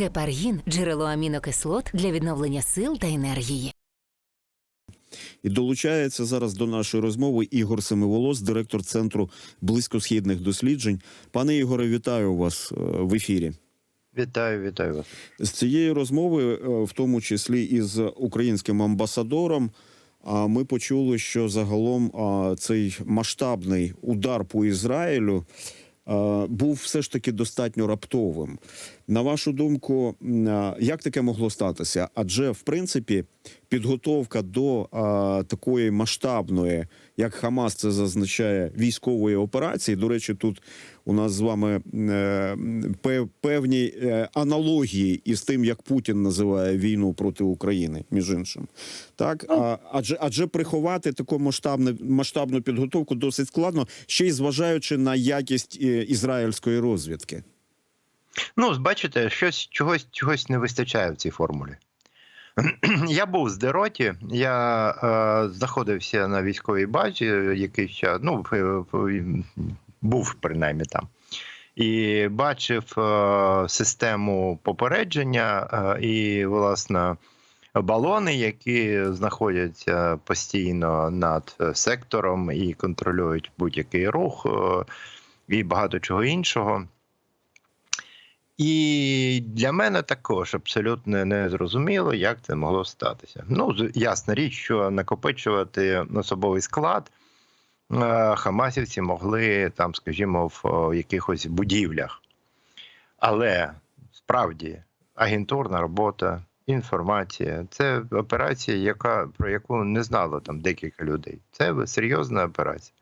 Гепаргін джерело амінокислот для відновлення сил та енергії. І долучається зараз до нашої розмови Ігор Семиволос, директор центру близькосхідних досліджень. Пане Ігоре, вітаю вас е, в ефірі. Вітаю, вітаю вас. З цієї розмови, е, в тому числі із українським амбасадором, а ми почули, що загалом цей масштабний удар по Ізраїлю був все ж таки достатньо раптовим. На вашу думку, як таке могло статися? Адже в принципі підготовка до а, такої масштабної, як Хамас це зазначає, військової операції. До речі, тут у нас з вами е, певні е, аналогії із тим, як Путін називає війну проти України, між іншим. Так, а, адже адже приховати таку масштабну масштабну підготовку досить складно, ще й зважаючи на якість е, ізраїльської розвідки. Ну, бачите, щось чогось чогось не вистачає в цій формулі. Я був з Дероті, я е, знаходився на військовій базі час, ну, був принаймні там. І бачив е, систему попередження е, і, власне, балони, які знаходяться постійно над е, сектором і контролюють будь-який рух, е, і багато чого іншого. І для мене також абсолютно не зрозуміло, як це могло статися. Ну, ясна річ, що накопичувати особовий склад е, хамасівці могли там, скажімо, в якихось будівлях. Але справді агентурна робота, інформація це операція, яка, про яку не знало там декілька людей. Це серйозна операція.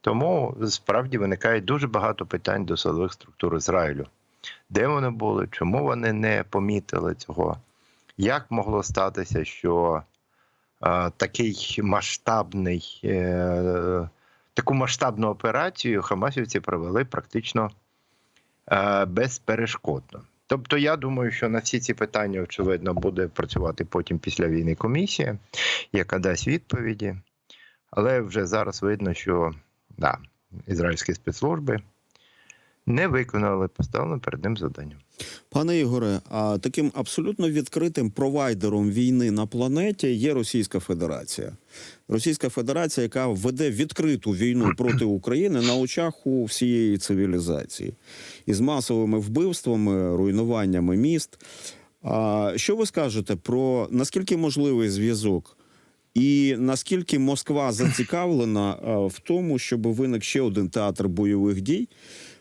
Тому справді виникає дуже багато питань до силових структур Ізраїлю де вони були, чому вони не помітили цього, як могло статися, що е, такий масштабний, е, таку масштабну операцію Хамасівці провели практично е, безперешкодно. Тобто, я думаю, що на всі ці питання, очевидно, буде працювати потім після війни комісія, яка дасть відповіді. Але вже зараз видно, що да, ізраїльські спецслужби не виконали поставлене перед ним завдання. Пане Ігоре, а таким абсолютно відкритим провайдером війни на планеті є Російська Федерація. Російська Федерація, яка веде відкриту війну проти України на очах у всієї цивілізації із масовими вбивствами, руйнуваннями міст. А що ви скажете про наскільки можливий зв'язок? І наскільки Москва зацікавлена в тому, щоб виник ще один театр бойових дій,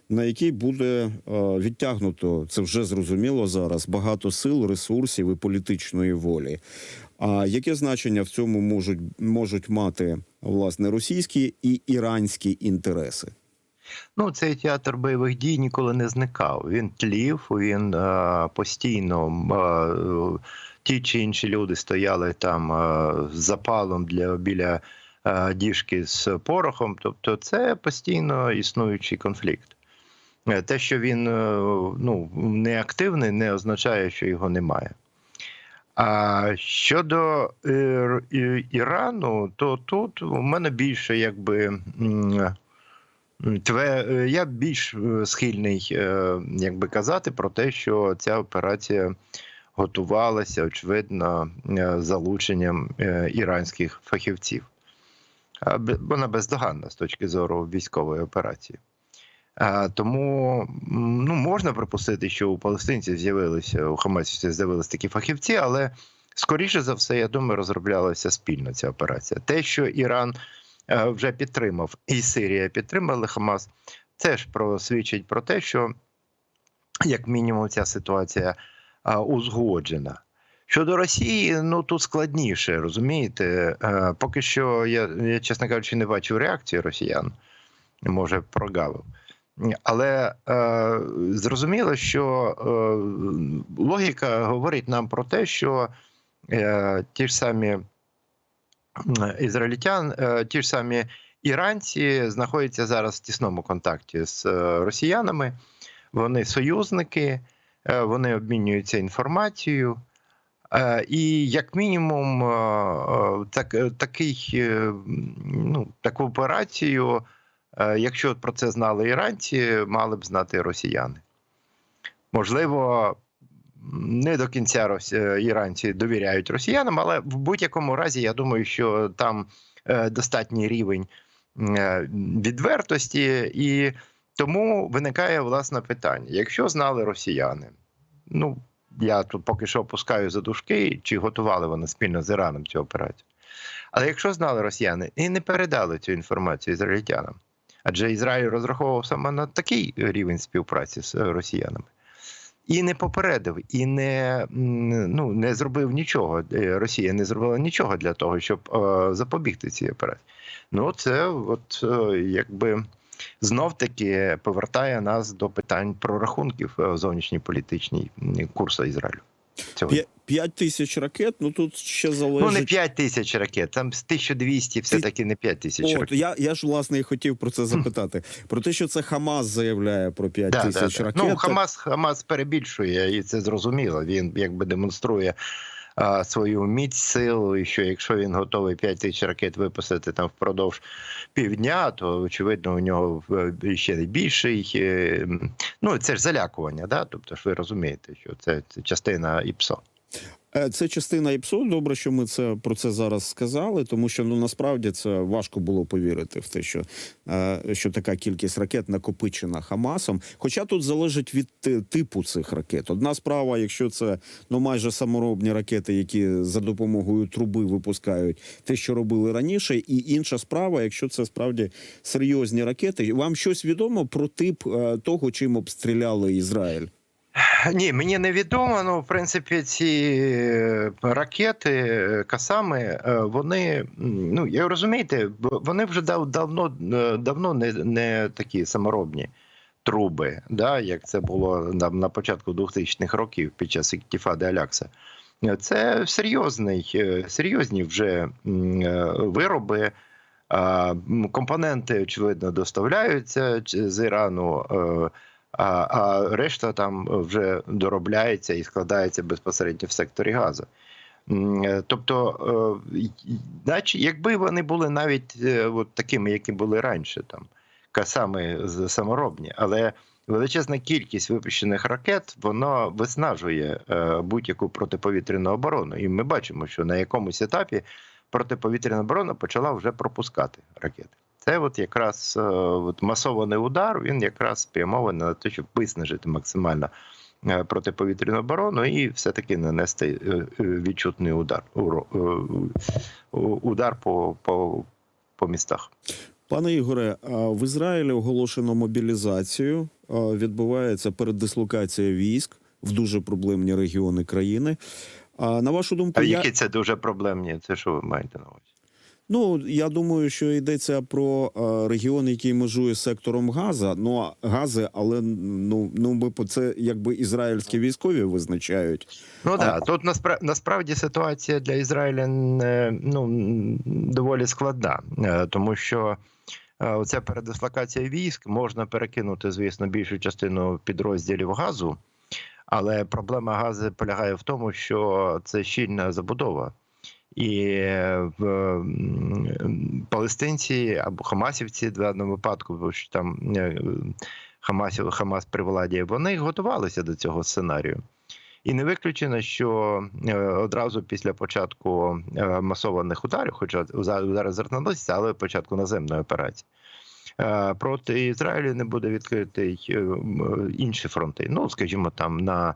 на який буде е, відтягнуто це вже зрозуміло зараз багато сил, ресурсів і політичної волі. А яке значення в цьому можуть можуть мати власне російські і іранські інтереси? Ну, цей театр бойових дій ніколи не зникав. Він тлів, він е, постійно е, ті чи інші люди стояли там е, з запалом для біля е, діжки з порохом. Тобто, це постійно існуючий конфлікт. Е, Те, що він е, ну, не активний, не означає, що його немає. А щодо Ірану, то тут у мене більше якби. е, я більш е, схильний, е, як би казати, про те, що ця операція готувалася, очевидно, е, залученням е, іранських фахівців. Вона бездоганна з точки зору військової операції. Тому ну, можна припустити, що у палестинців з'явилися, у хамасівців з'явилися такі фахівці, але скоріше за все, я думаю, розроблялася спільно ця операція. Те, що Іран е, вже підтримав, і Сирія підтримали Хамас, теж свідчить про те, що як мінімум ця ситуація узгоджена. Щодо Росії, ну тут складніше, розумієте? Е, Поки що я, я, чесно кажучи, не бачив реакції росіян. Може, прогавив. Але е, зрозуміло, що е, логіка говорить нам про те, що е, ті ж самі ізраїльтян, е, ті ж самі іранці знаходяться зараз в тісному контакті з е, росіянами. Вони союзники, е, вони обмінюються інформацією. Е, І як мінімум, е, так, такий, ну, таку операцію, якщо про це знали іранці, мали б знати росіяни. Можливо, не до кінця е, іранці довіряють росіянам, але в будь-якому разі я думаю, що там е, достатній рівень е, відвертості, і тому виникає власне питання: якщо знали росіяни, ну я тут поки що опускаю за дужки, чи готували вони спільно з Іраном цю операцію. Але якщо знали росіяни і не передали цю інформацію ізраїльтянам, адже Ізраїль розраховував саме на такий рівень співпраці з росіянами. І не попередив, і не, ну, не зробив нічого. е, Росія не зробила нічого для того, щоб е, запобігти цій операції. Ну, це от е, якби знов таки повертає нас до питань прорахунків е, зовнішньополітичній курсу Ізраїлю. Цього. П'я- П'ять тисяч ракет. Ну тут ще Ну, не 5 тисяч ракет, там з 1200 все-таки не 5 тисяч От ракет. я, я ж власне і хотів про це запитати. Про те, що це Хамас заявляє про 5 Да, тисяч да, да. ракет. Ну, Хамас, Хамас перебільшує, і це зрозуміло. Він якби демонструє свою міць силу. і що якщо він готовий 5 тисяч ракет випустити там впродовж півдня, то очевидно у нього е, ще більший. е, Ну, це ж залякування, да? тобто ж ви розумієте, що це частина ІПСО. Е, Це частина ІПСО. Добре, що ми це про це зараз сказали, тому що ну насправді це важко було повірити в те, що, е, що така кількість ракет накопичена Хамасом. Хоча тут залежить від типу цих ракет. Одна справа, якщо це ну майже саморобні ракети, які за допомогою труби випускають те, що робили раніше, і інша справа, якщо це справді серйозні ракети. Вам щось відомо про тип е, того, чим обстріляли Ізраїль? Ні, мені не відомо. Ну, в принципі, ці е, ракети е, касами, е, вони ну я розумієте, вони вже дав давно давно не, не такі саморобні труби, да, як це було на, на початку 2000-х років під час Іктіфади Алякса. Це серйозний, серйозні вже вироби. Компоненти, очевидно, доставляються з Ірану. Е, а, а решта там вже доробляється і складається безпосередньо в секторі газу. Е, Тобто, е, наче якби вони були навіть е, от такими, які були раніше, там касами саморобні, але величезна кількість випущених ракет воно виснажує е, будь-яку протиповітряну оборону. І ми бачимо, що на якомусь етапі протиповітряна оборона почала вже пропускати ракети. Це от якраз е, от масований удар, він якраз спрямований на те, щоб виснажити максимально е, протиповітряну оборону і все-таки нанести е, відчутний удар, удар по, по, по містах. Пане Ігоре, в Ізраїлі оголошено мобілізацію. Відбувається передислокація військ в дуже проблемні регіони країни. А на вашу думку, А я, які це дуже проблемні? Це що ви маєте на увазі? Ну я думаю, що йдеться про а, регіон, який межує з сектором Газа. Ну а гази, але ну ну ми по це якби ізраїльські військові визначають. Ну А- так, тут наспра- насправді ситуація для Ізраїля е, ну, доволі складна, е, тому що е, оця передислокація військ можна перекинути, звісно, більшу частину підрозділів газу, але проблема газу полягає в тому, що це щільна забудова. І в палестинці або хамасівці в даному випадку, бо що там е, Хамасів, Хамас при владі, вони готувалися до цього сценарію. І не виключено, що е, одразу після початку е, масованих ударів, хоча за- удари зерноносця, але початку наземної операції, проти Ізраїлю не буде відкритий інші фронти. Ну, скажімо, там на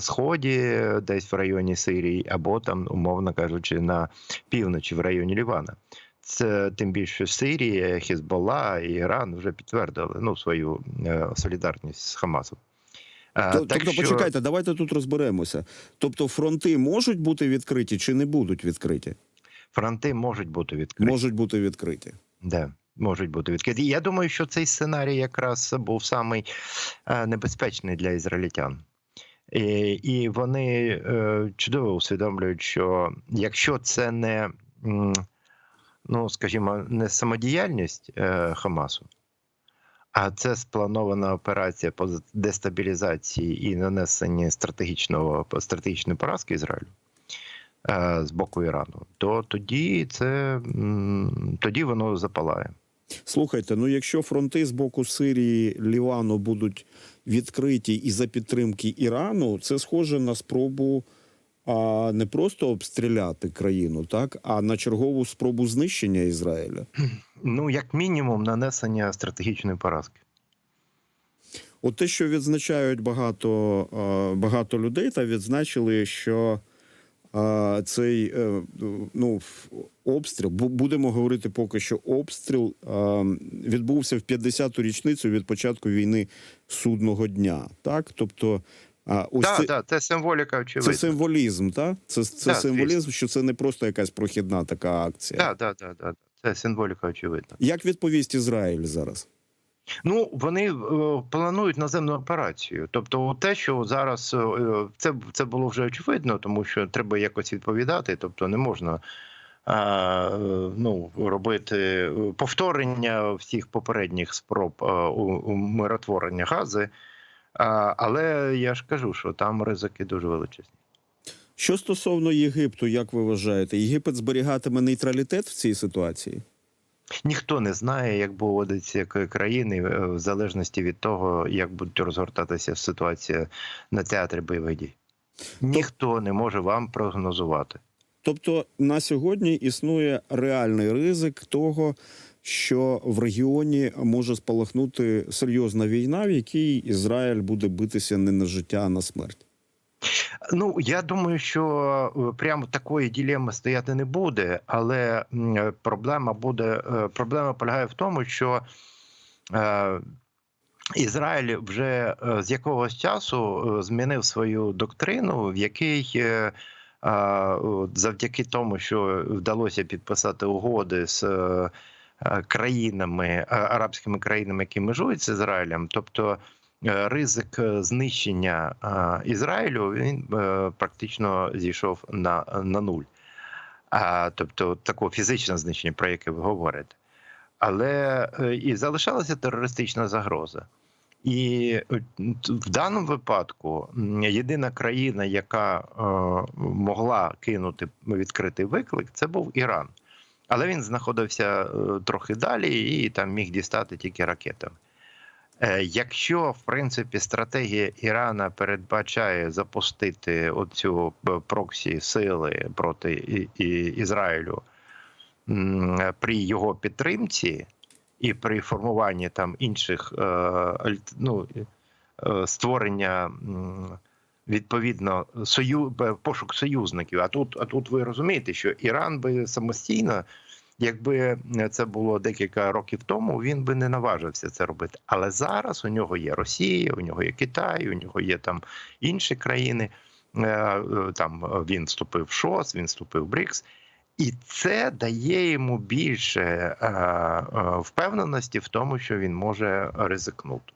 сході, десь в районі Сирії, або там, умовно кажучи, на півночі в районі Лівана. Це тим більше Сирія, Хізбалла і Іран вже підтвердили ну, свою е, солідарність з Хамасом. Е, То- так тобто, що- почекайте, давайте тут розберемося. Тобто, фронти можуть бути відкриті чи не будуть відкриті? Фронти можуть бути відкриті. Можуть бути відкриті. Да, можуть бути відкриті. Я думаю, що цей сценарій якраз був самий е, небезпечний для ізраїльтян. І, і вони е, чудово усвідомлюють, що якщо це не, ну скажімо, не самодіяльність е, Хамасу, а це спланована операція по дестабілізації і нанесенні стратегічного стратегічної поразки Ізраїлю е, з боку Ірану, то тоді це тоді воно запалає. Слухайте, ну якщо фронти з боку Сирії, Лівану будуть відкриті і за підтримки Ірану, це схоже на спробу а, не просто обстріляти країну, так а на чергову спробу знищення Ізраїля. Ну, як мінімум, нанесення стратегічної поразки. От те, що відзначають багато, багато людей, та відзначили, що цей е, ну, обстріл, бу- будемо говорити поки що, обстріл відбувся в 50-ту річницю від початку війни судного дня. Так, тобто, а, ось Так, це, так, це символіка це символізм, так? Це, це Так, символізм, що це не просто якась прохідна така акція. Так, так, так, так. Це символіка очевидна. Як відповість Ізраїль зараз? Ну вони е, планують наземну операцію. Тобто, те, що зараз е, це, це було вже очевидно, тому що треба якось відповідати. Тобто, не можна. е, Ну, робити повторення всіх попередніх спроб у- умиротворення гази. Але я ж кажу, що там ризики дуже величезні. Що стосовно Єгипту, як ви вважаєте, Єгипет зберігатиме нейтралітет в цій ситуації? Ніхто не знає, як поводиться країни, е, в залежності від того, як будуть розгортатися ситуація на театрі бойових дій. Ніхто не може вам прогнозувати. Тобто на сьогодні існує реальний ризик того, що в регіоні може спалахнути серйозна війна, в якій Ізраїль буде битися не на життя, а на смерть. Ну я думаю, що е, прямо такої ділеми стояти не буде, але е, проблема буде е, проблема полягає в тому, що Ізраїль вже з якогось часу змінив свою доктрину, в якій завдяки тому, що вдалося підписати угоди з країнами, арабськими країнами, які межують з Ізраїлем, тобто ризик е, знищення е, Ізраїлю він е, практично зійшов на, на нуль. А, тобто такого фізичного знищення, про яке ви говорите. Але е, і залишалася терористична загроза. І е, в даному випадку єдина країна, яка е, могла кинути відкритий виклик, це був Іран. Але він знаходився е, трохи далі і там міг дістати тільки ракетами. Е, Якщо в принципі стратегія Ірана передбачає запустити оцю е, проксі сили проти Ізраїлю при його підтримці і при формуванні там інших е, ну, створення відповідно сою, пошук союзників. А тут, а тут ви розумієте, що Іран би самостійно, якби це було декілька років тому, він би не наважився це робити. Але зараз у нього є Росія, у нього є Китай, у нього є там інші країни. Е, е, Там він вступив в ШОС, він вступив в БРІКС. І це дає йому більше е, е, впевненості в тому, що він може ризикнути.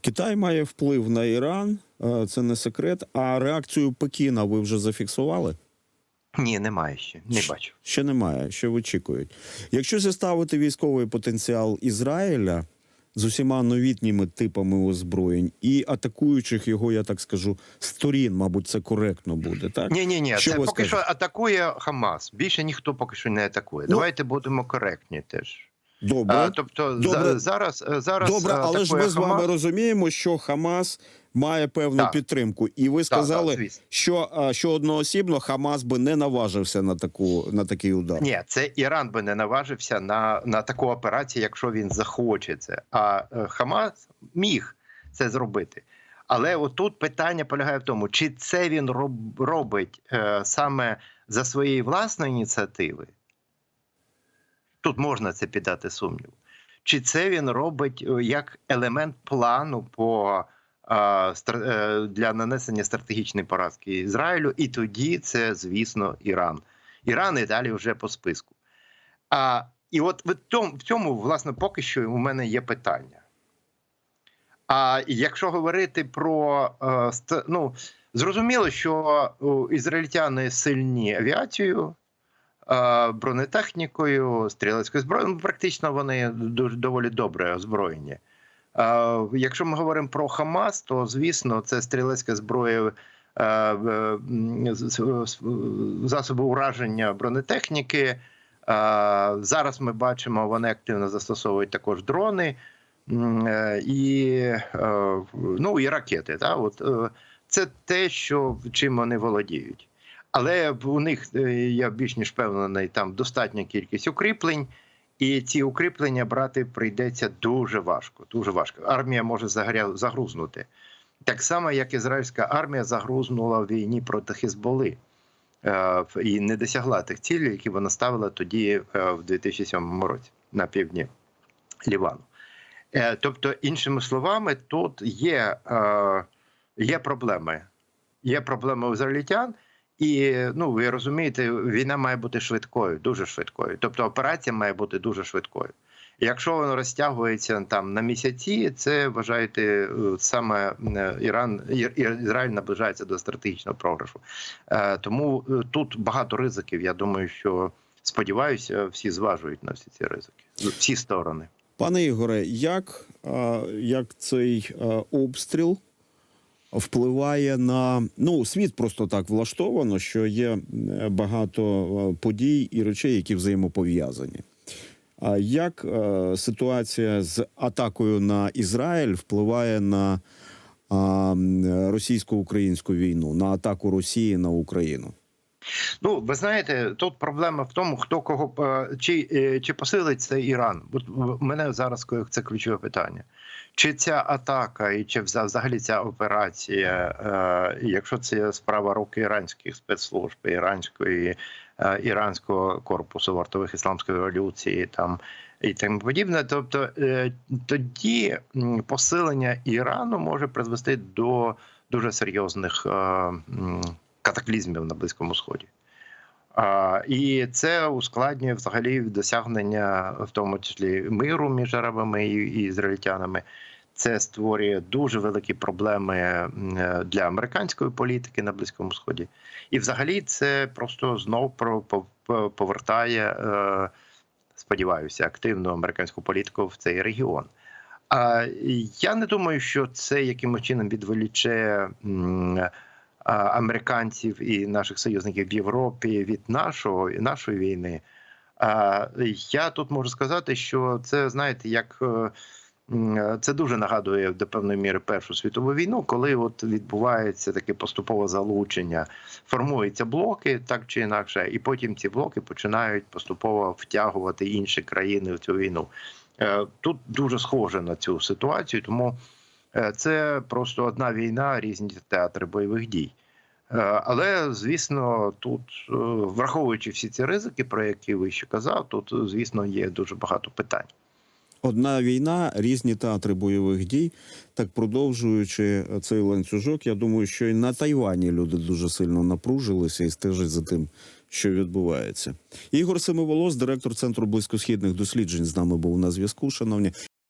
Китай має вплив на Іран, е, це не секрет. А реакцію Пекіна ви вже зафіксували? Ні, немає ще, не бачу. Ще немає, ще очікують. Якщо зіставити військовий потенціал Ізраїля з усіма новітніми типами озброєнь і атакуючих його, я так скажу, сторін, мабуть, це коректно буде, так? Ні, ні, ні, Що це поки скажете? що атакує Хамас. Більше ніхто поки що не атакує. Ну, Давайте будемо коректні теж. Добре. А, тобто Добре. за- зараз зараз Добре, е, але ж ми з вами розуміємо, що Хамас має певну Так. підтримку, і ви сказали, так, звісно. що, що одноосібно Хамас би не наважився на таку на такий удар. Ні, це Іран би не наважився на, на таку операцію, якщо він захоче це. А е, Хамас міг це зробити. Але отут питання полягає в тому, чи це він роб, робить е, саме за своєї власної ініціативи. Тут можна це піддати сумніву. Чи це він робить е, як елемент плану по, для нанесення стратегічної поразки Ізраїлю, і тоді це, звісно, Іран. Іран і далі вже по списку. А, і от в тому, в цьому, власне, поки що у мене є питання. А якщо говорити про е, ну, зрозуміло, що ізраїльтяни сильні авіацією, е, бронетехнікою, стрілецькою зброєю, ну, практично вони доволі добре озброєні. Якщо ми говоримо про Хамас, то звісно, це стрілецька зброя, е, засоби ураження бронетехніки, Зараз ми бачимо, вони активно застосовують також дрони е, і, е, ну, і ракети. Та? От, це те, що чим вони володіють. Але у них я більш ніж впевнений, там достатня кількість укріплень, і ці укріплення брати прийдеться дуже важко. Дуже важко. Армія може загрузнути. Так само, як ізраїльська армія загрузнула в війні проти Хизболи е, і не досягла тих цілей, які вона ставила тоді е, в 2007 році на півдні Лівану. Е, Тобто, іншими словами, тут є, є проблеми. Є проблеми у ізраїльтян, і ну ви розумієте, війна має бути швидкою, дуже швидкою. Тобто операція має бути дуже швидкою. Якщо воно розтягується там на місяці, це вважаєте е, саме е, Іран Ір- Ір- Ізраїль наближається до стратегічного програшу. Е, Тому тут багато ризиків. Я думаю, що сподіваюся, всі зважують на всі ці ризики, всі сторони. Пане Ігоре, як, як цей обстріл впливає на ну світ просто так влаштовано, що є е, багато е, подій і речей, які взаємопов'язані. А як е, ситуація з атакою на Ізраїль впливає на російсько-українську війну, на атаку Росії на Україну? Ну, ви знаєте, тут проблема в тому, хто кого чи, чи посилить це Іран. От мене зараз це ключове питання. Чи ця атака, і чи взагалі ця операція, е, якщо це справа рук іранських спецслужб, іранської е, іранського корпусу вартових ісламської революції, там і тому подібне, тобто е, тоді посилення Ірану може призвести до дуже серйозних катаклізмів на Близькому Сході. І це ускладнює взагалі досягнення, в тому числі миру між арабами і, ізраїльтянами. Це створює дуже великі проблеми е, для американської політики на Близькому Сході. І взагалі це просто знов повертає, е, сподіваюся, активну американську політику в цей регіон. Я не думаю, що це якимось чином відволіче американців і наших союзників в Європі від нашого нашої війни. Я тут можу сказати, що це знаєте, як е, це дуже нагадує до певної міри Першу світову війну, коли от відбувається таке поступове залучення, формуються блоки так чи інакше, і потім ці блоки починають поступово втягувати інші країни в цю війну. Е, Тут дуже схоже на цю ситуацію, тому це просто одна війна, різні театри бойових дій. Е, Але звісно, тут, е, враховуючи всі ці ризики, про які ви ще казав, тут е, звісно є дуже багато питань. Одна війна, різні театри бойових дій. Так продовжуючи цей ланцюжок, я думаю, що і на Тайвані люди дуже сильно напружилися і стежать за тим, що відбувається. Ігор Семиволос, директор центру близькосхідних досліджень, з нами був на зв'язку. Шановні,